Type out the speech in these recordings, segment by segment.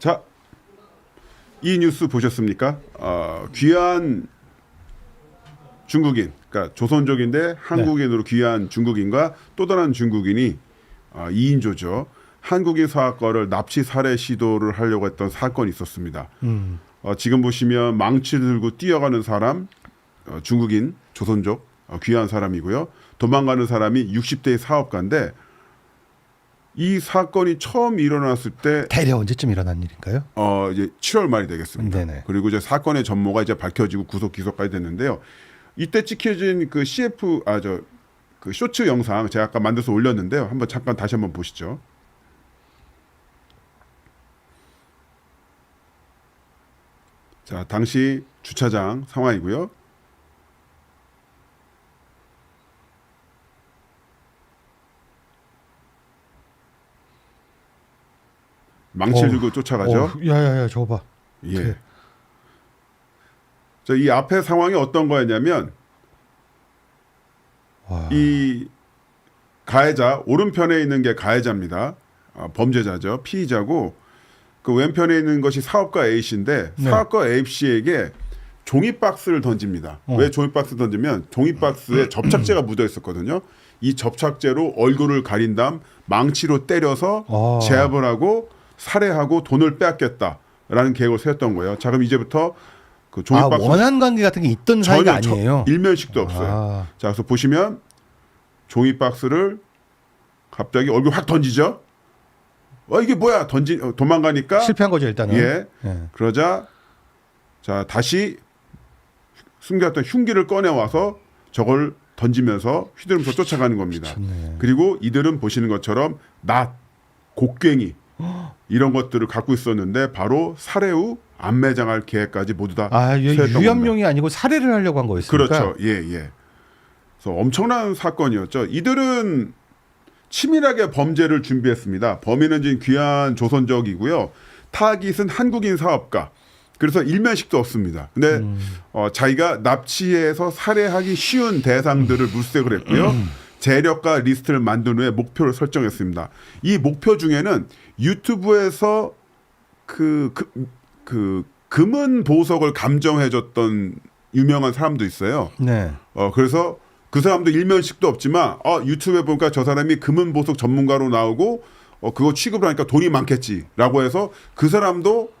자, 이 뉴스 보셨습니까? 어, 귀한 중국인, 그러니까 조선족인데 한국인으로 귀한 중국인과 또 다른 중국인이 어, 2인조죠. 한국인 사학과를 납치 살해 시도를 하려고 했던 사건이 있었습니다. 어, 지금 보시면 망치를 들고 뛰어가는 사람 어, 중국인 조선족 어, 귀한 사람이고요. 도망가는 사람이 60대의 사업가인데 이 사건이 처음 일어났을 때 대략 언제쯤 일어난 일인가요? 어 이제 7월 말이 되겠습니다. 네네. 그리고 이제 사건의 전모가 이제 밝혀지고 구속 기소까지 됐는데요. 이때 찍혀진 그 CF 아 저 그 쇼츠 영상 제가 아까 만들어서 올렸는데요. 한번 잠깐 다시 한번 보시죠. 자, 당시 주차장 상황이고요. 망치를 어. 들고 쫓아가죠. 어, 야야야 저거 봐. 예. 그- 저이 앞에 상황이 어떤 거였냐면 와. 이 가해자 오른편에 있는 게 가해자입니다. 아, 범죄자죠. 피의자고 그 왼편에 있는 것이 사업가 A 씨인데 네. 사업가 A 씨에게 종이 박스를 던집니다. 어. 왜 종이 박스 던지면 종이 박스에 접착제가 묻어 있었거든요. 이 접착제로 얼굴을 가린 다음 망치로 때려서 아. 제압을 하고 살해하고 돈을 빼앗겠다라는 계획을 세웠던 거예요. 자 그럼 이제부터 그 종이 아 박스 원한 관계 같은 게 있던 사이가 전혀 아니에요. 저- 일면식도 없어요. 아. 자, 그래서 보시면 종이 박스를 갑자기 얼굴 확 던지죠. 어 이게 뭐야? 던지 어, 도망가니까 실패한 거죠 일단은. 예. 예. 그러자 자 다시 숨겨왔던 흉기를 꺼내 와서 저걸 던지면서 휘두르면서 쫓아가는 겁니다. 미쳤네. 그리고 이들은 보시는 것처럼 낫, 곡괭이 이런 것들을 갖고 있었는데 바로 살해 후 안매장할 계획까지 모두 다 아 유- 세웠던 겁니다. 유염용이 아니고 살해를 하려고 한 거였으니까. 그렇죠. 예, 예. 그래서 엄청난 사건이었죠. 이들은 치밀하게 범죄를 준비했습니다. 범인은 지금 귀한 조선족이고요. 타깃은 한국인 사업가. 그래서 일면식도 없습니다. 근데 음. 어, 자기가 납치해서 살해하기 쉬운 대상들을 물색을 했고요. 재력과 리스트를 만든 후에 목표를 설정했습니다. 이 목표 중에는 유튜브에서 그, 그, 그 금은 보석을 감정해줬던 유명한 사람도 있어요. 네. 어, 그래서 그 사람도 일면식도 없지만, 어, 유튜브에 보니까 저 사람이 금은 보석 전문가로 나오고, 어, 그거 취급을 하니까 돈이 많겠지라고 해서 그 사람도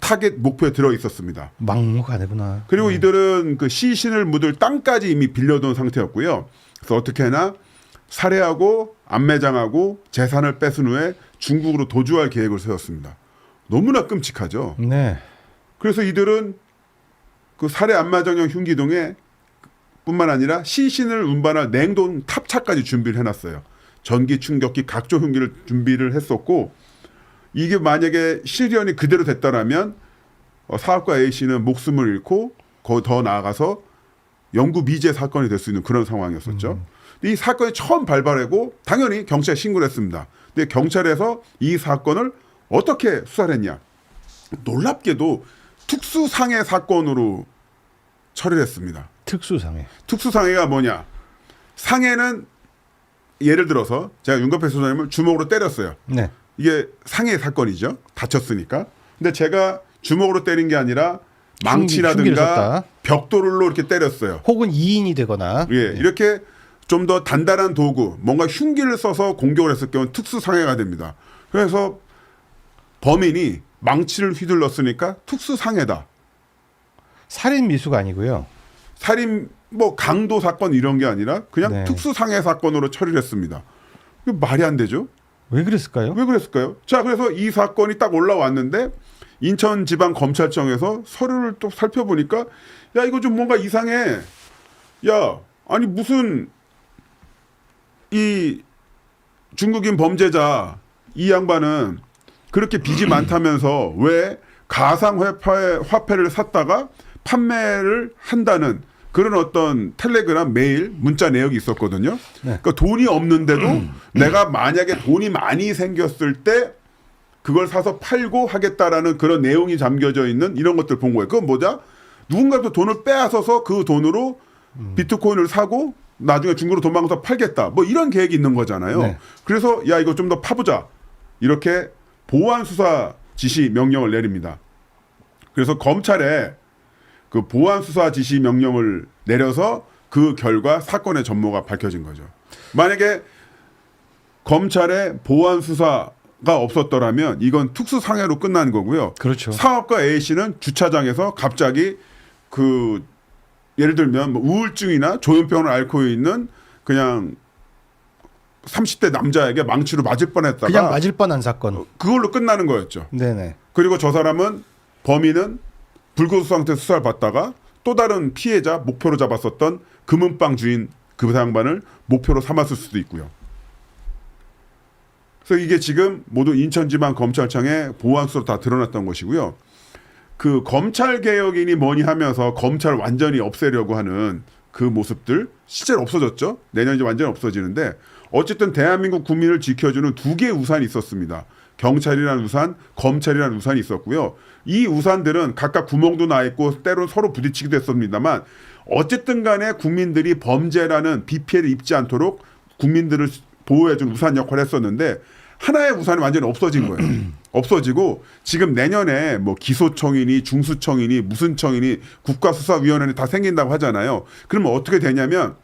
타겟 목표에 들어 있었습니다. 막무가 아니구나. 그리고 이들은 그 시신을 묻을 땅까지 이미 빌려둔 상태였고요. 그래서 어떻게 하나 살해하고 안매장하고 재산을 뺏은 후에 중국으로 도주할 계획을 세웠습니다. 너무나 끔찍하죠. 네. 그래서 이들은 그 살해 안마정형 흉기동에 뿐만 아니라 시신을 운반할 냉동 탑차까지 준비를 해놨어요. 전기 충격기 각종 흉기를 준비를 했었고 이게 만약에 실현이 그대로 됐다라면 어, 사업가 A 씨는 목숨을 잃고 거- 더 나아가서 영구 미제 사건이 될 수 있는 그런 상황이었었죠. 근데 이 사건이 처음 발발하고 당연히 경찰에 신고를 했습니다. 근데 경찰에서 이 사건을 어떻게 수사를 했냐? 놀랍게도 특수상해 사건으로 처리를 했습니다. 특수상해. 특수상해가 뭐냐? 상해는 예를 들어서 제가 윤건배 소장님을 주먹으로 때렸어요. 네. 이게 상해 사건이죠. 다쳤으니까. 근데 제가 주먹으로 때린 게 아니라 망치라든가. 벽돌로 이렇게 때렸어요. 혹은 2인이 되거나. 예, 이렇게 좀 더 단단한 도구, 뭔가 흉기를 써서 공격을 했을 경우는 특수상해가 됩니다. 그래서 범인이 망치를 휘둘렀으니까 특수상해다. 살인 미수가 아니고요. 살인 뭐 강도 사건 이런 게 아니라 그냥 네. 특수상해 사건으로 처리를 했습니다. 말이 안 되죠? 왜 그랬을까요? 왜 그랬을까요? 자, 그래서 이 사건이 딱 올라왔는데 인천지방검찰청에서 서류를 또 살펴보니까 야 이거 좀 뭔가 이상해. 야 아니 무슨 이 중국인 범죄자 이 양반은 그렇게 빚이 많다면서 왜 가상 화폐, 화폐를 샀다가 판매를 한다는 그런 어떤 텔레그램 메일 문자 내역이 있었거든요. 네. 그러니까 돈이 없는데도 내가 만약에 돈이 많이 생겼을 때 그걸 사서 팔고 하겠다라는 그런 내용이 잠겨져 있는 이런 것들 본 거예요. 그건 뭐냐? 누군가부터 돈을 빼앗아서 그 돈으로 비트코인을 사고 나중에 중국으로 도망가서 팔겠다. 뭐 이런 계획이 있는 거잖아요. 네. 그래서 야 이거 좀 더 파보자. 이렇게 보안 수사 지시 명령을 내립니다. 그래서 검찰에 그 보안 수사 지시 명령을 내려서 그 결과 사건의 전모가 밝혀진 거죠. 만약에 검찰의 보안 수사가 없었더라면 이건 특수 상해로 끝난 거고요. 그렇죠. 사업가 A 씨는 주차장에서 갑자기 그 예를 들면 뭐 우울증이나 조현병을 앓고 있는 그냥 30대 남자에게 망치로 맞을 뻔했다가 그냥 맞을 뻔한 사건. 그걸로 끝나는 거였죠. 네네. 그리고 저 사람은 범인은 불구속 상태 수사를 받다가 또 다른 피해자 목표로 잡았었던 금은방 주인 그 양반을 목표로 삼았을 수도 있고요. 그래서 이게 지금 모두 인천지방 검찰청의 보안 수사로 다 드러났던 것이고요. 그 검찰 개혁이니 뭐니 하면서 검찰 완전히 없애려고 하는 그 모습들 실제로 없어졌죠. 내년 이제 완전히 없어지는데 어쨌든 대한민국 국민을 지켜주는 두 개의 우산이 있었습니다. 경찰이라는 우산, 검찰이라는 우산이 있었고요. 이 우산들은 각각 구멍도 나 있고 때론 서로 부딪히기도 했습니다만 어쨌든 간에 국민들이 범죄라는 비피해를 입지 않도록 국민들을 보호해준 우산 역할을 했었는데 하나의 우산이 완전히 없어진 거예요. 없어지고 지금 내년에 뭐 기소청이니 중수청이니 무슨 청이니 국가수사위원회니 다 생긴다고 하잖아요. 그러면 어떻게 되냐면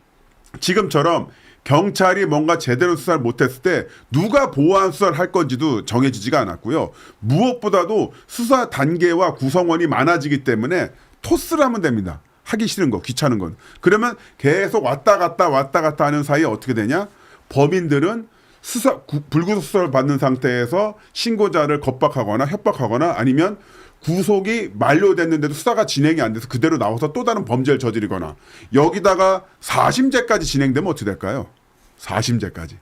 지금처럼 경찰이 뭔가 제대로 수사를 못했을 때 누가 보안 수사를 할 건지도 정해지지가 않았고요. 무엇보다도 수사 단계와 구성원이 많아지기 때문에 토스를 하면 됩니다. 하기 싫은 거, 귀찮은 건. 그러면 계속 왔다 갔다 왔다 갔다 하는 사이에 어떻게 되냐? 범인들은 수사 구- 불구속 수사를 받는 상태에서 신고자를 겁박하거나 협박하거나 아니면 구속이 만료됐는데도 수사가 진행이 안 돼서 그대로 나와서 또 다른 범죄를 저지르거나 여기다가 사심죄까지 진행되면 어떻게 될까요? 사심죄까지.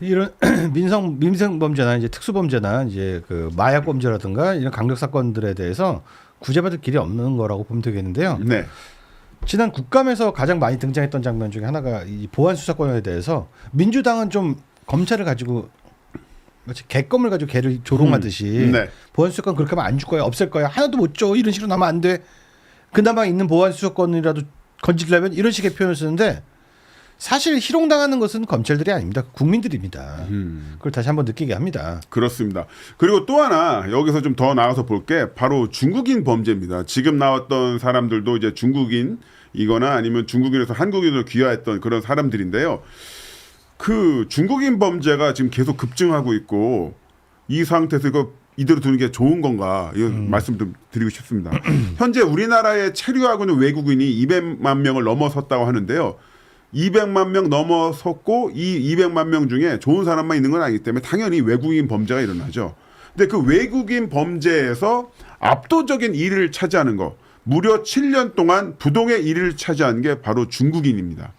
이런 민성 민생 범죄나 이제 특수 범죄나 이제 그 마약 범죄라든가 이런 강력 사건들에 대해서 구제받을 길이 없는 거라고 보면 되겠는데요. 네. 지난 국감에서 가장 많이 등장했던 장면 중에 하나가 이 보안 수사권에 대해서 민주당은 좀 검찰을 가지고 마치 개껌을 가지고 개를 조롱하듯이 네. 보안 수사권 그렇게 하면 안 줄 거야 없앨 거야 하나도 못 줘 이런 식으로 나면 안 돼. 그나마 있는 보안 수사권이라도 건지려면 이런 식의 표현을 쓰는데 사실 희롱당하는 것은 검찰들이 아닙니다. 국민들입니다. 음. 그걸 다시 한번 느끼게 합니다. 그렇습니다. 그리고 또 하나 여기서 좀 더 나가서 볼 게 바로 중국인 범죄입니다. 지금 나왔던 사람들도 이제 중국인 이거나 아니면 중국인에서 한국인으로 귀화했던 그런 사람들인데요. 그 중국인 범죄가 지금 계속 급증하고 있고 이 상태에서 이거 이대로 두는 게 좋은 건가 이 말씀 좀 드리고 싶습니다. 현재 우리나라에 체류하고 있는 외국인이 200만 명을 넘어섰다고 하는데요. 200만 명 넘어섰고 이 200만 명 중에 좋은 사람만 있는 건 아니기 때문에 당연히 외국인 범죄가 일어나죠. 근데 그 외국인 범죄에서 압도적인 1위를 차지하는 거 무려 7년 동안 부동의 1위를 차지한 게 바로 중국인입니다.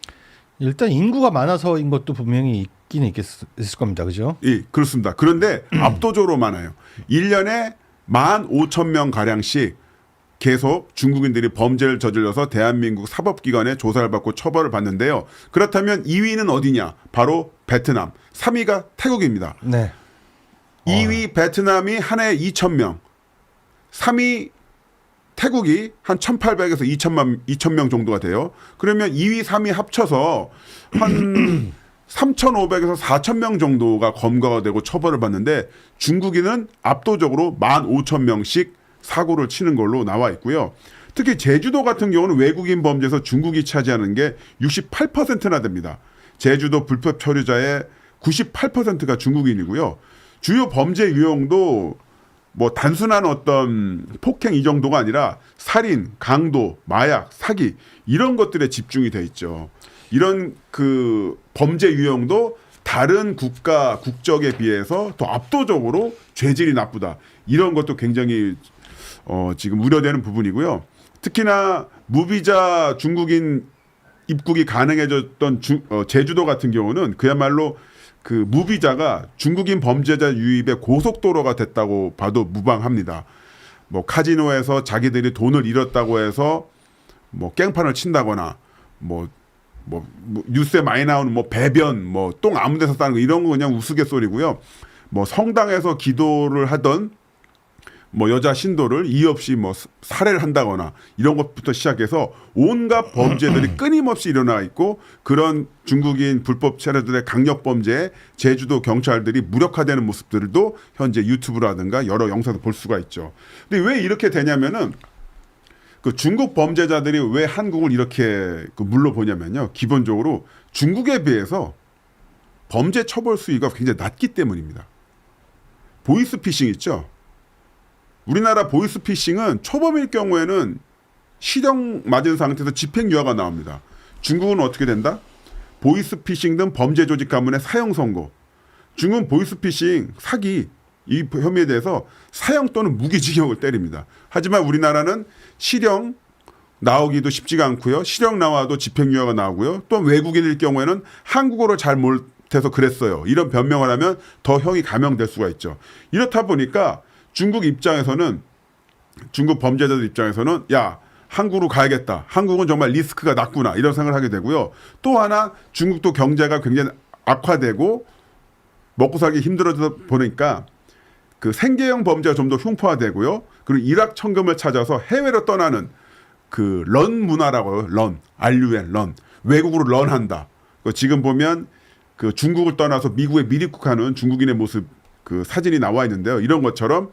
일단 인구가 많아서인 것도 분명히 있긴 있겠, 있을 겁니다. 그죠? 예, 그렇습니다. 그런데 압도적으로 많아요. 1년에 15,000명 가량씩 계속 중국인들이 범죄를 저질러서 대한민국 사법기관에 조사를 받고 처벌을 받는데요. 그렇다면 2위는 어디냐? 바로 베트남. 3위가 태국입니다. 네. 2위 베트남이 한 해에 2,000명. 3위 태국이 한 1,800에서 2,000만 2,000명 정도가 돼요. 그러면 2위, 3위 합쳐서 한 3,500에서 4,000명 정도가 검거가 되고 처벌을 받는데 중국인은 압도적으로 15,000명씩 사고를 치는 걸로 나와 있고요. 특히 제주도 같은 경우는 외국인 범죄에서 중국이 차지하는 게 68%나 됩니다. 제주도 불법 처리자의 98%가 중국인이고요. 주요 범죄 유형도 뭐 단순한 어떤 폭행 이 정도가 아니라 살인, 강도, 마약, 사기 이런 것들에 집중이 돼 있죠. 이런 그 범죄 유형도 다른 국가 국적에 비해서 더 압도적으로 죄질이 나쁘다. 이런 것도 굉장히 어, 지금 우려되는 부분이고요. 특히나 무비자 중국인 입국이 가능해졌던 주- 어, 제주도 같은 경우는 그야말로 그 무비자가 중국인 범죄자 유입의 고속도로가 됐다고 봐도 무방합니다. 뭐 카지노에서 자기들이 돈을 잃었다고 해서 뭐 깽판을 친다거나 뭐, 뭐, 뭐 뉴스에 많이 나오는 뭐 배변 뭐 똥 아무 데서 싸는 거 이런 거 그냥 우스갯소리고요. 뭐 성당에서 기도를 하던 뭐 여자 신도를 이유 없이 뭐 스- 살해를 한다거나 이런 것부터 시작해서 온갖 범죄들이 끊임없이 일어나 있고 그런 중국인 불법 체류들의 강력 범죄에 제주도 경찰들이 무력화되는 모습들도 현재 유튜브라든가 여러 영상에서 볼 수가 있죠. 근데 왜 이렇게 되냐면은 그 중국 범죄자들이 왜 한국을 이렇게 그 물러보냐면요. 기본적으로 중국에 비해서 범죄 처벌 수위가 굉장히 낮기 때문입니다. 보이스피싱 있죠. 우리나라 보이스피싱은 초범일 경우에는 실형 맞은 상태에서 집행유예가 나옵니다. 중국은 어떻게 된다? 보이스피싱 등 범죄 조직 가문의 사형 선고. 중국은 보이스피싱, 사기 이 혐의에 대해서 사형 또는 무기징역을 때립니다. 하지만 우리나라는 실형 나오기도 쉽지가 않고요. 실형 나와도 집행유예가 나오고요. 또 외국인일 경우에는 한국어를 잘 못해서 그랬어요. 이런 변명을 하면 더 형이 감형될 수가 있죠. 이렇다 보니까 중국 입장에서는 중국 범죄자들 입장에서는 야 한국으로 가야겠다. 한국은 정말 리스크가 낮구나 이런 생각을 하게 되고요. 또 하나 중국도 경제가 굉장히 악화되고 먹고 살기 힘들어져 보니까 그 생계형 범죄가 좀 더 흉포화되고요. 그리고 일확 천금을 찾아서 해외로 떠나는 그 런 문화라고요. 런, RUN, 런. 외국으로 런한다. 그 지금 보면 그 중국을 떠나서 미국에 미입국하는 중국인의 모습 그 사진이 나와 있는데요. 이런 것처럼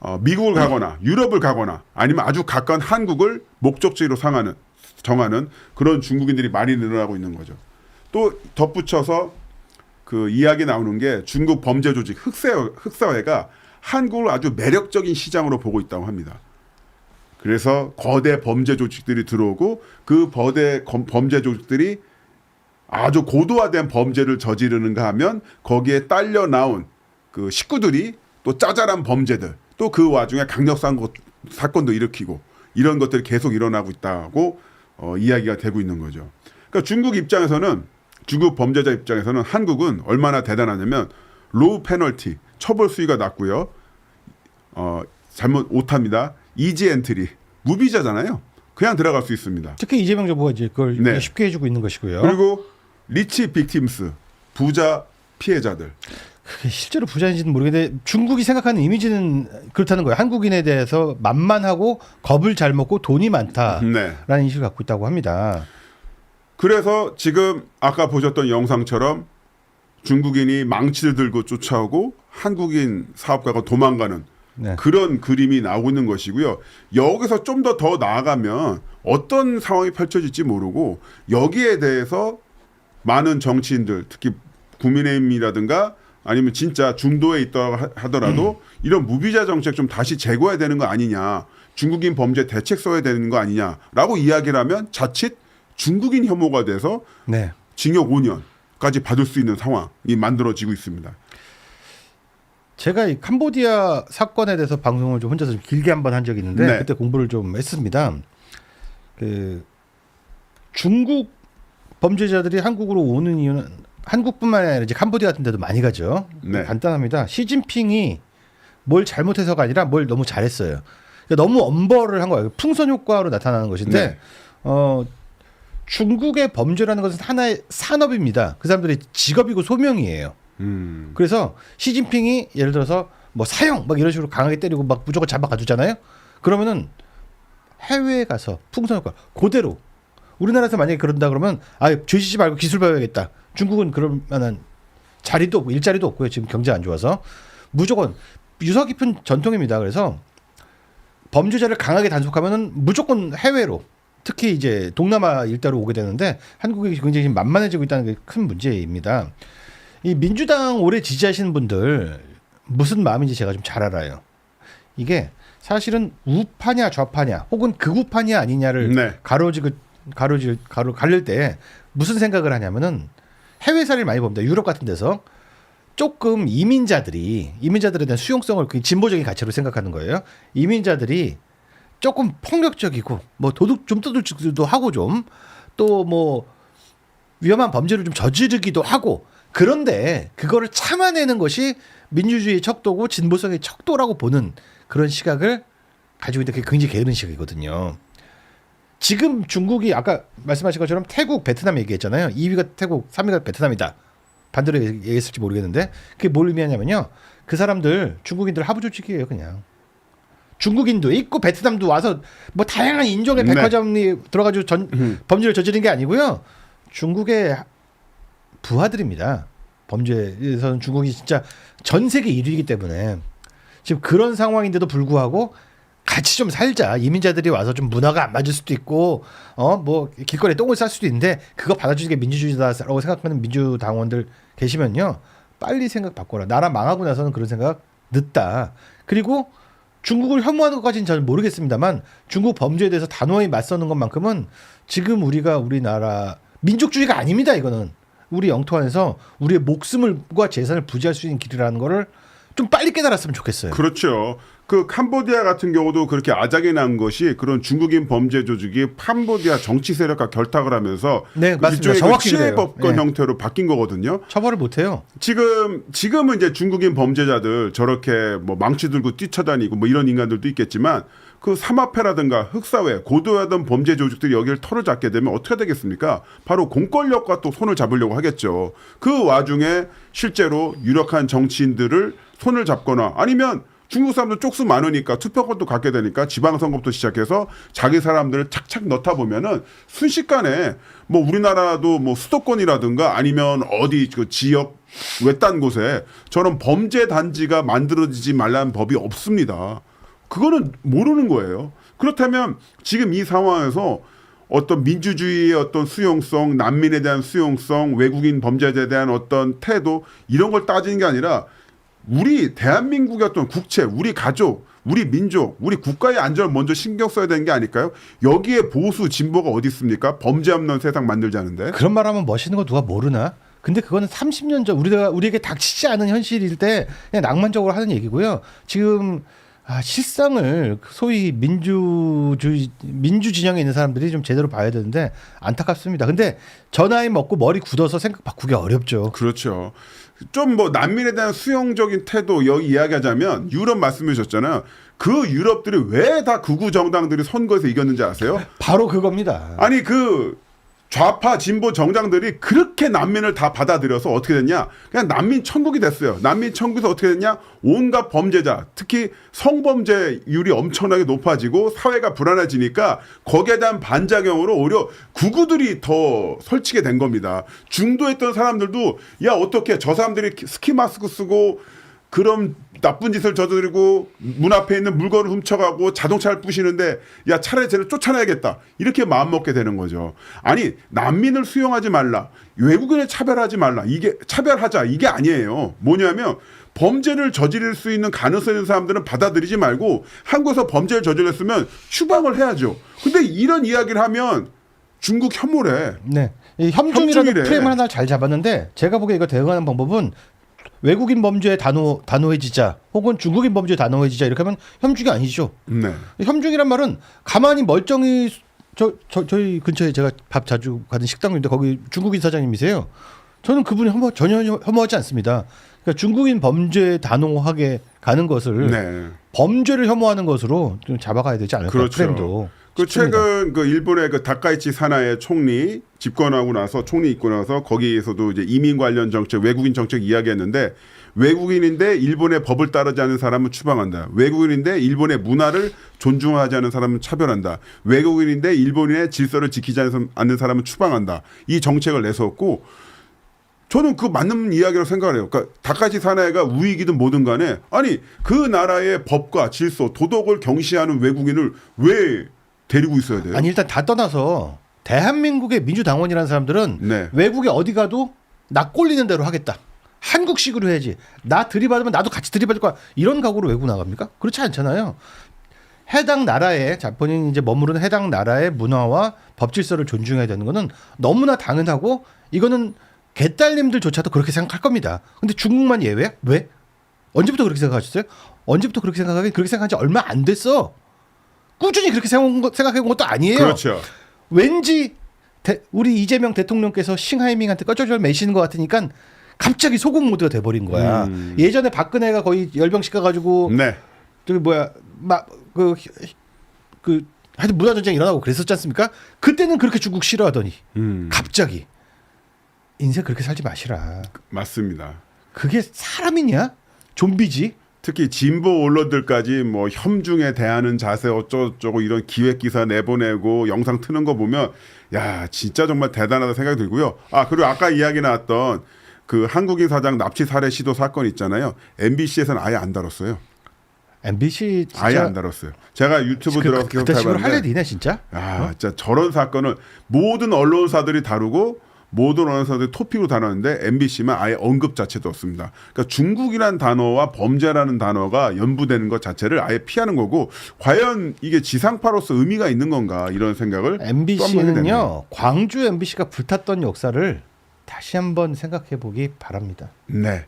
어, 미국을 가거나 유럽을 가거나 아니면 아주 가까운 한국을 목적지로 상하는 정하는 그런 중국인들이 많이 늘어나고 있는 거죠. 또 덧붙여서 그 이야기 나오는 게 중국 범죄 조직 흑사회, 흑사회가 한국을 아주 매력적인 시장으로 보고 있다고 합니다. 그래서 거대 범죄 조직들이 들어오고 그 거대 검- 범죄 조직들이 아주 고도화된 범죄를 저지르는가 하면 거기에 딸려 나온 그 식구들이 또 짜잘한 범죄들 또 그 와중에 강력 사건- 사건도 일으키고 이런 것들이 계속 일어나고 있다고 어, 이야기가 되고 있는 거죠. 그러니까 중국 입장에서는 중국 범죄자 입장에서는 한국은 얼마나 대단하냐면 로우 페널티 처벌 수위가 낮고요. 어, 잘못 오탑니다. 이지 엔트리 무비자잖아요. 그냥 들어갈 수 있습니다. 특히 이재명 정부가 이제 그걸 네. 쉽게 해주고 있는 것이고요. 그리고 리치 빅팀스 부자 피해자들 그게 실제로 부자인지는 모르겠는데 중국이 생각하는 이미지는 그렇다는 거예요. 한국인에 대해서 만만하고 겁을 잘 먹고 돈이 많다라는 네. 인식을 갖고 있다고 합니다. 그래서 지금 아까 보셨던 영상처럼 중국인이 망치를 들고 쫓아오고 한국인 사업가가 도망가는 네. 그런 그림이 나오고 있는 것이고요. 여기서 좀 더 더 나아가면 어떤 상황이 펼쳐질지 모르고 여기에 대해서 많은 정치인들 특히 국민의힘이라든가 아니면 진짜 중도에 있다 하- 하더라도 이런 무비자 정책 좀 다시 재고해야 되는 거 아니냐. 중국인 범죄 대책 써야 되는 거 아니냐라고 이야기를 하면 자칫 중국인 혐오가 돼서 네. 징역 5년까지 받을 수 있는 상황이 만들어지고 있습니다. 제가 이 캄보디아 사건에 대해서 방송을 좀 혼자서 좀 길게 한번 한 적이 있는데 네. 그때 공부를 좀 했습니다. 그 중국 범죄자들이 한국으로 오는 이유는 한국뿐만 아니라 이제 캄보디아 같은 데도 많이 가죠. 네. 간단합니다. 시진핑이 뭘 잘못해서가 아니라 뭘 너무 잘했어요. 그러니까 너무 엄벌을 한 거예요. 풍선 효과로 나타나는 것인데 네. 어 중국의 범죄라는 것은 하나의 산업입니다. 그 사람들의 직업이고 소명이에요. 음. 그래서 시진핑이 예를 들어서 뭐 사형 막 이런 식으로 강하게 때리고 막 무조건 잡아가두잖아요. 그러면은 해외에 가서 풍선 효과 그대로 우리나라에서 만약에 그런다 그러면 아 죄지지 말고 기술 배워야겠다. 중국은 그럴 만한 자리도 없고 일자리도 없고요. 지금 경제 안 좋아서 무조건 유서 깊은 전통입니다. 그래서 범죄자를 강하게 단속하면은 무조건 해외로 특히 이제 동남아 일대로 오게 되는데 한국이 굉장히 만만해지고 있다는 게 큰 문제입니다. 이 민주당 오래 지지하시는 분들 무슨 마음인지 제가 좀 잘 알아요. 이게 사실은 우파냐 좌파냐 혹은 극우파냐 아니냐를 네. 가로지그 가로질 가로 가릴 때 무슨 생각을 하냐면은 해외 사례를 많이 봅니다. 유럽 같은 데서 조금 이민자들이 이민자들에 대한 수용성을 그 진보적인 가치로 생각하는 거예요. 이민자들이 조금 폭력적이고 뭐 도둑 좀 도둑질도 하고 좀 또 뭐 위험한 범죄를 좀 저지르기도 하고 그런데 그거를 참아내는 것이 민주주의의 척도고 진보성의 척도라고 보는 그런 시각을 가지고 있는 게 굉장히 게으른 시각이거든요. 지금 중국이 아까 말씀하신 것처럼 태국, 베트남 얘기했잖아요. 2위가 태국, 3위가 베트남이다. 반대로 얘기했을지 모르겠는데 그게 뭘 의미하냐면요. 그 사람들 중국인들 하부 조직이에요, 그냥. 중국인도 있고 베트남도 와서 뭐 다양한 인종의 네. 백화점이 들어가지고 전 음. 범죄를 저지른 게 아니고요. 중국의 부하들입니다. 범죄에서는 중국이 진짜 전 세계 1위이기 때문에 지금 그런 상황인데도 불구하고 같이 좀 살자. 이민자들이 와서 좀 문화가 안 맞을 수도 있고, 어, 뭐, 길거리에 똥을 쌀 수도 있는데, 그거 받아주는 게 민주주의다라고 생각하는 민주당원들 계시면요. 빨리 생각 바꿔라. 나라 망하고 나서는 그런 생각 늦다. 그리고 중국을 혐오하는 것까지는 저는 모르겠습니다만, 중국 범죄에 대해서 단호히 맞서는 것만큼은 지금 우리가 우리나라, 민족주의가 아닙니다, 이거는. 우리 영토 안에서 우리의 목숨을과 재산을 부지할 수 있는 길이라는 거를 좀 빨리 깨달았으면 좋겠어요. 그렇죠. 그 캄보디아 같은 경우도 그렇게 아작이 난 것이 그런 중국인 범죄 조직이 캄보디아 정치 세력과 결탁을 하면서 네, 그 맞습니다. 그 정확히. 치해법권 네. 형태로 바뀐 거거든요. 처벌을 못 해요. 지금 지금은 이제 중국인 범죄자들 저렇게 뭐 망치 들고 뛰쳐다니고 뭐 이런 인간들도 있겠지만 그 삼합회라든가 흑사회 고도하던 범죄 조직들이 여기를 털어 잡게 되면 어떻게 되겠습니까? 바로 공권력과 또 손을 잡으려고 하겠죠. 그 와중에 실제로 유력한 정치인들을 손을 잡거나 아니면 중국 사람들 쪽수 많으니까 투표권도 갖게 되니까 지방선거부터 시작해서 자기 사람들을 착착 넣다 보면은 순식간에 뭐 우리나라도 뭐 수도권이라든가 아니면 어디 그 지역 외딴 곳에 저런 범죄 단지가 만들어지지 말라는 법이 없습니다. 그거는 모르는 거예요. 그렇다면 지금 이 상황에서 어떤 민주주의의 어떤 수용성, 난민에 대한 수용성, 외국인 범죄자에 대한 어떤 태도 이런 걸 따지는 게 아니라 우리 대한민국의 어떤 국채, 우리 가족, 우리 민족, 우리 국가의 안전을 먼저 신경 써야 되는 게 아닐까요? 여기에 보수 진보가 어디 있습니까? 범죄 없는 세상 만들자는데. 그런 말하면 멋있는 거 누가 모르나? 근데 그거는 30년 전 우리가 우리에게 닥치지 않은 현실일 때 그냥 낭만적으로 하는 얘기고요. 지금 아, 실상을 소위 민주주의 민주 진영에 있는 사람들이 좀 제대로 봐야 되는데 안타깝습니다. 근데 저 나이 먹고 머리 굳어서 생각 바꾸기 어렵죠. 그렇죠. 좀 뭐 난민에 대한 수용적인 태도 여기 이야기하자면 유럽 말씀해 주셨잖아요. 그 유럽들이 왜 다 극우 정당들이 선거에서 이겼는지 아세요? 바로 그겁니다. 아니 그 좌파 진보 정당들이 그렇게 난민을 다 받아들여서 어떻게 됐냐? 그냥 난민 천국이 됐어요. 난민 천국에서 어떻게 됐냐? 온갖 범죄자, 특히 성범죄율이 엄청나게 높아지고 사회가 불안해지니까 거기에 대한 반작용으로 오히려 구구들이 더 설치게 된 겁니다. 중도했던 사람들도 야 어떻게 저 사람들이 스키 마스크 쓰고 그런 나쁜 짓을 저지르고 문 앞에 있는 물건을 훔쳐가고 자동차를 부시는데 야 차라리 쟤를 쫓아내야겠다 이렇게 마음 먹게 되는 거죠. 아니 난민을 수용하지 말라 외국인을 차별하지 말라 이게 차별하자 이게 아니에요. 뭐냐면 범죄를 저지를 수 있는 가능성 있는 사람들은 받아들이지 말고 한국에서 범죄를 저질렀으면 추방을 해야죠. 근데 이런 이야기를 하면 중국 혐오래. 네. 이 협중이래. 프레임을 하나 잘 잡았는데 제가 보기에 이거 대응하는 방법은 외국인 범죄에 단호 단호해지자 혹은 중국인 범죄에 단호해지자 이렇게 하면 협중이 아니죠. 네. 협중이란 말은 가만히 멀쩡히 저, 저 저희 근처에 제가 밥 자주 가는 식당인데 거기 중국인 사장님이세요. 저는 그분이 혐오, 전혀 혐오하지 않습니다. 그러니까 중국인 범죄에 단호하게 가는 것을 네. 범죄를 혐오하는 것으로 좀 잡아가야 되지 않을까 그렇죠. 프레임도. 그. 최근 그 일본의 그 다카이치 사나의 총리 집권하고 나서 총리 있고 나서 거기에서도 이제 이민 관련 정책, 외국인 정책 이야기했는데 외국인인데 일본의 법을 따르지 않는 사람은 추방한다. 외국인인데 일본의 문화를 존중하지 않는 사람은 차별한다. 외국인인데 일본인의 질서를 지키지 않는 사람은 추방한다. 이 정책을 내세웠고 저는 그 맞는 이야기라고 생각을 해요. 그러니까 다카이치 사나이가 우익이든 뭐든 간에 아니 그 나라의 법과 질서, 도덕을 경시하는 외국인을 왜 데리고 있어야 돼요? 아니 일단 다 떠나서 대한민국의 민주당원이라는 사람들은 네. 외국에 어디 가도 나 꼴리는 대로 하겠다. 한국식으로 해야지. 나 들이받으면 나도 같이 들이받을 거야. 이런 각오로 외국 나갑니까? 그렇지 않잖아요. 해당 나라의 자 본인 이제 머무르는 해당 나라의 문화와 법 질서를 존중해야 되는 거는 너무나 당연하고 이거는 개딸님들조차도 그렇게 생각할 겁니다. 근데 중국만 예외? 왜? 언제부터 그렇게 생각하셨어요? 언제부터 그렇게 생각하긴 그렇게 생각한 지 얼마 안 됐어. 꾸준히 그렇게 생각해 본 것도 아니에요. 그렇죠. 왠지 대- 우리 이재명 대통령께서 싱하이밍한테 꺼져절 매시는 것 같으니까 갑자기 소국 모드가 돼버린 거야. 음. 예전에 박근혜가 거의 열병식 가가지고 네. 저기 뭐야 막그 그 하여튼 문화 전쟁 일어나고 그랬었지 않습니까? 그때는 그렇게 중국 싫어하더니 음, 갑자기 인생 그렇게 살지 마시라. 맞습니다. 그게 사람이냐? 좀비지? 특히 진보 언론들까지 뭐 혐중에 대하는 자세 어쩌고저쩌고 이런 기획 기사 내보내고 영상 트는 거 보면 야 진짜 정말 대단하다 생각이 들고요. 아 그리고 아까 이야기 나왔던 그 한국인 사장 납치 살해 시도 사건 있잖아요. MBC에서는 아예 안 다뤘어요. MBC 진짜 아예 안 다뤘어요. 제가 유튜브 그, 들어가서 그, 계속 그때 식으로 할 해봤는데 일이네 진짜. 아, 진짜 저런 사건을 모든 언론사들이 다루고 모든 언론사들이 토픽으로 다뤘는데 MBC만 아예 언급 자체도 없습니다. 그러니까 중국이란 단어와 범죄라는 단어가 연부되는 것 자체를 아예 피하는 거고 과연 이게 지상파로서 의미가 있는 건가 이런 생각을. MBC는요 광주 MBC가 불탔던 역사를 다시 한번 생각해 보기 바랍니다. 네.